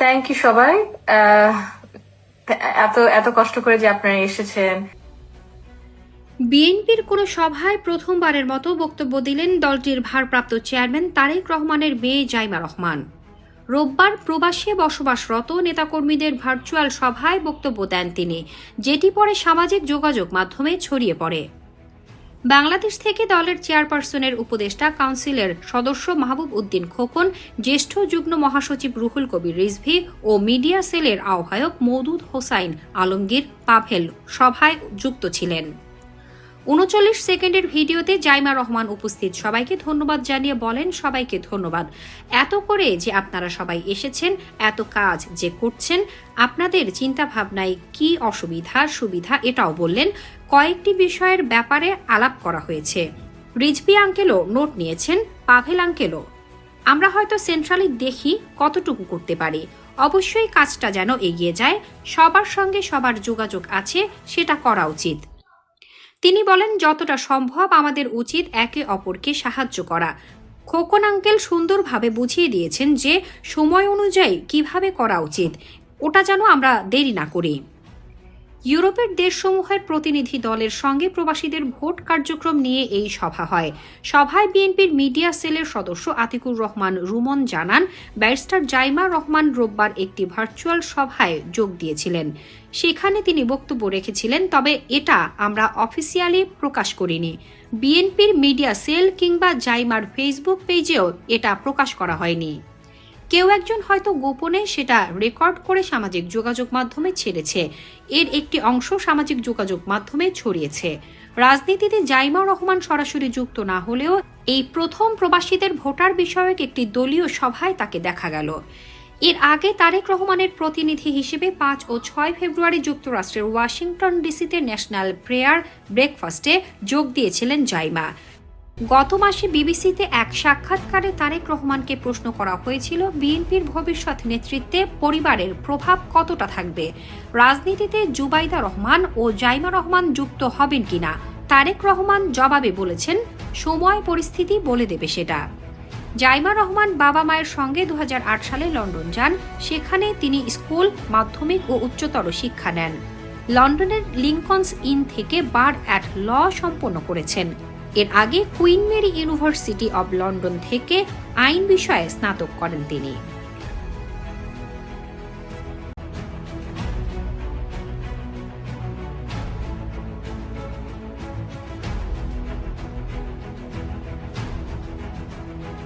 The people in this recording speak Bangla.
থ্যাংক ইউ সবাই। এত এত কষ্ট করে যে আপনারা এসেছেন। বিএনপির কোনো সভায় প্রথমবারের মতো বক্তব্য দিলেন দলটির ভারপ্রাপ্ত চেয়ারম্যান তারেক রহমানের মেয়ে জাইমা রহমান। রোববার প্রবাসে বসবাসরত নেতাকর্মীদের ভার্চুয়াল সভায় বক্তব্য দেন তিনি, যেটি পরে সামাজিক যোগাযোগ মাধ্যমে ছড়িয়ে পড়ে। বাংলাদেশ থেকে দলের চেয়ারপারসনের উপদেষ্টা কাউন্সিলের সদস্য মাহবুব উদ্দিন খোকন, জ্যেষ্ঠ যুগ্ম মহাসচিব রুহুল কবির রিজভি ও মিডিয়া সেলের আহ্বায়ক মৌদুদ হোসাইন আলমগীর পাভেল সভায় যুক্ত ছিলেন। উনচল্লিশ সেকেন্ডের ভিডিওতে জাইমা রহমান উপস্থিত। সবাইকে ধন্যবাদ জানিয়ে বলেন, সবাইকে ধন্যবাদ। এত করে যে আপনারা সবাই এসেছেন, এত কাজ যে করছেন, আপনাদের চিন্তা ভাবনায় কি অসুবিধা, সুবিধা এটাও বললেন, কয়েকটি বিষয়ের ব্যাপারে আলাপ করা হয়েছে। রিজবি আঙ্কেলও নোট নিয়েছেন, পাভেল আঙ্কেলও। আমরা হয়তো সেন্ট্রালি দেখি কতটুকু করতে পারি। অবশ্যই কাজটা যেন এগিয়ে যায়, সবার সঙ্গে সবার যোগাযোগ আছে, সেটা করা উচিত। তিনি বলেন, যতটা সম্ভব আমাদের উচিত একে অপরকে সাহায্য করা। খোকন আঙ্কেল সুন্দরভাবে বুঝিয়ে দিয়েছেন যে, সময় অনুযায়ী কীভাবে করা উচিত, ওটা যেন আমরা দেরি না করি। ইউরোপের দেশসমূহের প্রতিনিধি দলের সঙ্গে প্রবাসীদের ভোট কার্যক্রম নিয়ে এই সভা হয়। সভায় বিএনপির মিডিয়া সেলের সদস্য আতিকুর রহমান রুমন জানান, ব্যারিস্টার জাইমা রহমান রোববার একটি ভার্চুয়াল সভায় যোগ দিয়েছিলেন। সেখানে তিনি বক্তব্য রেখেছিলেন, তবে এটা আমরা অফিসিয়ালি প্রকাশ করিনি। বিএনপির মিডিয়া সেল কিংবা জাইমার ফেসবুক পেজেও এটা প্রকাশ করা হয়নি। কেউ একজন হয়তো গোপনে সেটা রেকর্ড করে সামাজিক যোগাযোগ মাধ্যমে ছেড়েছে। এর একটি অংশ সামাজিক যোগাযোগ মাধ্যমে ছড়িয়েছে। রাজনীতিতে জাইমা রহমান সরাসরি যুক্ত না হলেও এই প্রথম প্রবাসীদের ভোটার বিষয়ক একটি দলীয় সভায় তাকে দেখা গেল। এর আগে তারেক রহমানের প্রতিনিধি হিসেবে পাঁচ ও ছয় ফেব্রুয়ারি যুক্তরাষ্ট্রের ওয়াশিংটন ডিসিতে ন্যাশনাল প্রেয়ার ব্রেকফাস্টে যোগ দিয়েছিলেন জাইমা। গত মাসে বিবিসিতে এক সাক্ষাৎকারে তারেক রহমানকে প্রশ্ন করা হয়েছিল, বিএনপির ভবিষ্যৎ নেতৃত্বে পরিবারের প্রভাব কতটা থাকবে? রাজনীতিতে জুবাইদা রহমান ও জাইমা রহমান যুক্ত হবেন কিনা? তারেক রহমান জবাবে বলেছেন, সময় পরিস্থিতি বলে দেবে সেটা। জাইমা রহমান বাবা মায়ের সঙ্গে দু হাজার আট সালে লন্ডন যান, সেখানে তিনি স্কুল, মাধ্যমিক ও উচ্চতর শিক্ষা নেন। লন্ডনের লিঙ্কনস ইন থেকে বার অ্যাট ল সম্পন্ন করেছেন। এর আগে Queen Mary University of London থেকে আইন বিষয়ে স্নাতক করেন তিনি।